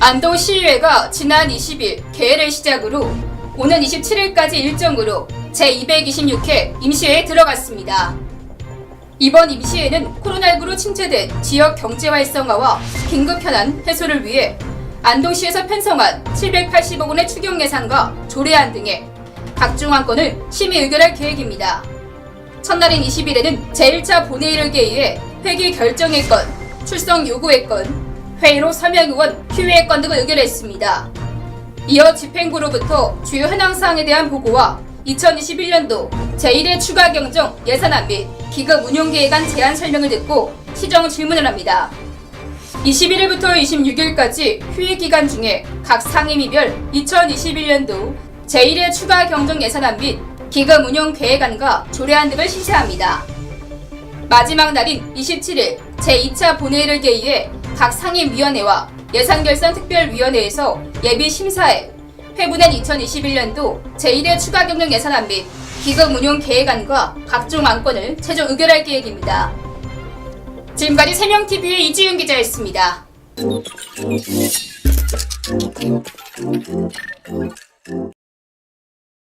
안동시의회가 지난 20일 개회를 시작으로 오는 27일까지 일정으로 제226회 임시회에 들어갔습니다. 이번 임시회는 코로나19로 침체된 지역 경제 활성화와 긴급 현안 해소를 위해 안동시에서 편성한 780억 원의 추경 예산과 조례안 등의 각종 안건을 심의 의결할 계획입니다. 첫날인 20일에는 제1차 본회의를 개의해 회기 결정의 건, 출석 요구의 건, 회의로 서명 의원 휴의의 건 등을 의결했습니다. 이어 집행부로부터 주요 현황사항에 대한 보고와 2021년도 제1회 추가 경정 예산안 및 기금 운용 계획안 제안 설명을 듣고 시정 질문을 합니다. 21일부터 26일까지 휴일 기간 중에 각 상임위별 2021년도 제1회 추가 경정 예산안 및 기금 운용 계획안과 조례안 등을 시사합니다. 마지막 날인 27일 제2차 본회의를 개의해 각 상임위원회와 예산결산특별위원회에서 예비 심사에 회부된 2021년도 제1회 추가 경정 예산안 및 기금 운용 계획안과 각종 안건을 최종 의결할 계획입니다. 지금까지 세명TV의 이지윤 기자였습니다.